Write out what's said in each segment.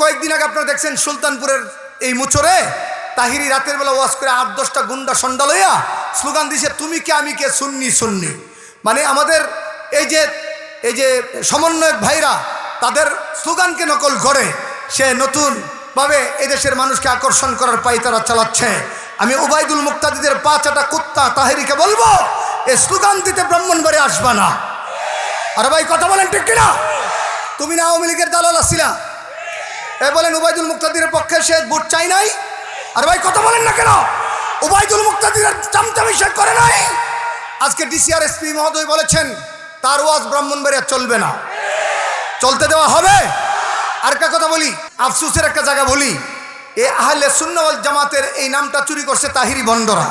কয়েকদিন আগে আপনারা দেখছেন সুলতানপুরের এই মুচরে তাহিরি রাতের বেলা ওয়াজ করে আট, দশটা গুন্ডা সন্ডা লইয়া স্লোগান দিছে, তুমি কে, আমি কে শুননি শুননি মানে আমাদের এই যে এই যে সমন্বয়ক ভাইরা, তাদের স্লোগানকে নকল করে, সে নতুনভাবে এদেশের মানুষকে আকর্ষণ করার পাই তারা চালাচ্ছে। আমি উবাইদুল মুক্তাদিদের পাঁচাটা কুত্তা তাহিরিকে বলব এই স্লোগান দিতে ব্রাহ্মণবাড়ি আসবা না। আরে ভাই, কথা বলেন ঠিক কিনা? তুমি না আওয়ামী লীগের দালাল আসছিলা এ বলেন উবাইদুল মুক্তাদিরের পক্ষে সে ভোট চাই নাই? আর ভাই, কথা বলেন না কেন? উবাইদুল মুক্তাদিরের চামচামি সে করে নাই? আজকে ডিসিআর এসপি মহোদয় বলেছেন, তার ওয়াজ ব্রাহ্মণবাড়িয়া চলবে না। চলতে দেওয়া হবে? আর একটা কথা বলি, আফসুসের একটা জায়গা বলি, এ আহলে সুন্নওয়াল জামাতের এই নামটা চুরি করছে তাহিরি বন্ডরা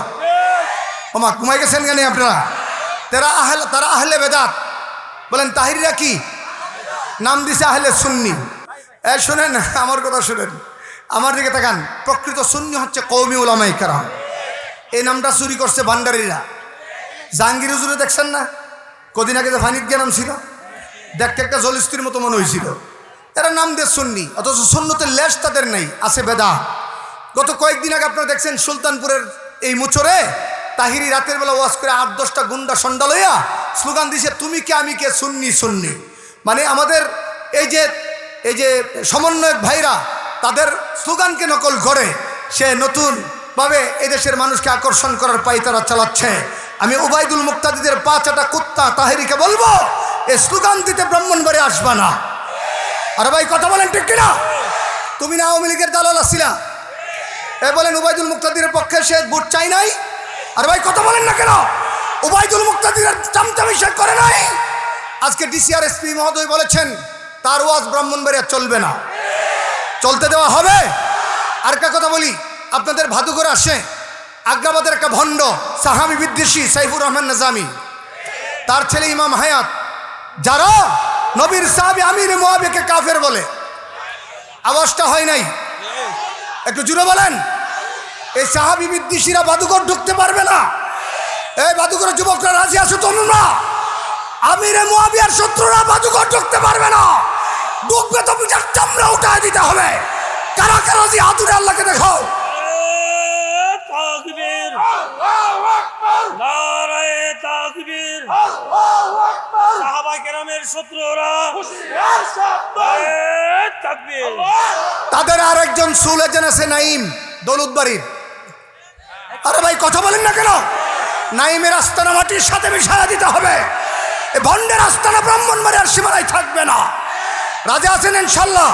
ওমা, ঘুমাই গেছেন কেন আপনারা? তারা আহলে তারা আহলে বেদাত। বলেন, তাহিরিরা কি? নাম দিছে আহলে সুন্নি। এ, শোনেন, আমার কথা শোনেন। আমার দিকে তাকান। প্রকৃত শূন্য হচ্ছে কৌমি উলামাই কারাম। এই নামটা চুরি করছে ভান্ডারিরা জাহাঙ্গীর হুজুরে দেখছেন না? কদিন আগে যে ফানিদ নাম ছিল, দেখতে একটা জলিস্তির মতো মনে হয়েছিল। এরা নাম দিয়ে সুন্নি, অথচ সুন্নতের লেশ তাদের নেই, আছে বেদা। গত কয়েকদিন আগে আপনারা দেখছেন সুলতানপুরের এই মুচরে তাহিরি রাতের বেলা ওয়াজ করে আট, দশটা গুন্ডা সন্ডা লইয়া স্লোগান দিছে, তুমি কে, আমি কে? সুন্নি সুন্নি। মানে আমাদের এই যে এই যে সমন্বয়ক ভাইরা তাদের স্লোগানকে নকল করে সে নতুনভাবে এদেশের মানুষকে আকর্ষণ করার পাই তারা চালাচ্ছে। আমি উবাইদুল মুক্তাদিদের পাঁচাটা কুত্তা তাহেরিকে বলব, এ স্লোগান দিতে ব্রাহ্মণবাড়ি আসবা না। আর ভাই, কথা বলেন ঠিক কিনা? তুমি না আওয়ামী লীগের দালাল আসছিলা এ বলেন উবাইদুল মুক্তাদিরের পক্ষে সে ভোট চাই নাই? আর ভাই, কথা বলেন না কেন? উবাইদুল মুক্তাদিরের চামচামি সে করে নাই? আজকে ডিসিআর এসপি মহোদয় বলেছেন তার ওয়াজ ব্রাহ্মণবাড়িয়া চলবে না। চলতে দেওয়া হবে। আর একটা কথা বলি, আপনাদের ভাদুঘর আসে, আগ্রাবাদের একটা ভণ্ড, সাহাবি বিদ্বেষী সাইফুর রহমান নাজামি। তার ছেলে ইমাম হায়াত, যারা নবীর সাহাবি আমির মোয়াবিকে কাফের বলে। আওয়াজটা হয় নাই? একটু জুড়ে বলেন। এই সাহাবি বিদ্বেষীরা বাদুঘর ঢুকতে পারবে না। এই বাদুঘরের যুবকরা রাজি আছে তনুরা আমিরে মোয়াবিয়ার শত্রুরা বাদুঘর ঢুকতে পারবে না। ঢুকবে তো পিঠার চামড়া উঠায় দিতে হবে। কারা কারা যে হাতুরে আল্লাহকে দেখাও তাদের আর একজন সুল এজেন্ট আছে নাইম দৌলতবাড়ির। আরে ভাই কথা বলেন না কেন? নাইমের আস্তানা মাটির সাথে মিশায়া দিতে হবে। এ ভণ্ডের আস্তানা ব্রাহ্মণবাড়ির সীমানায় থাকবে না। রাজা আছেন ইনশাল্লাহ?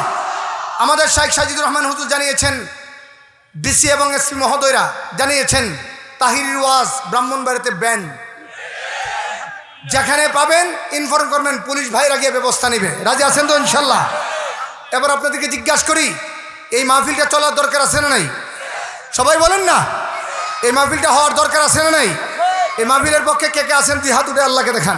আমাদের শাইখ সাজিদুর রহমান হুজুর জানিয়েছেন, ডিসি এবং এসপি মহোদয়রা জানিয়েছেন, তাহির ওয়াজ ব্রাহ্মণবাড়িতে ব্যান। যেখানে পাবেন ইনফর্ম করবেন, পুলিশ ভাইরা গিয়ে ব্যবস্থা নেবে। রাজি আছেন তো ইনশাল্লাহ? এবার আপনাদেরকে জিজ্ঞাসা করি, এই মাহফিলটা চলার দরকার আছে না নাই? সবাই বলেন না? এই মাহফিলটা হওয়ার দরকার আছে না নাই? এই মাহফিলের পক্ষে কে কে আছেন? দুই হাত উঠে আল্লাহকে দেখান।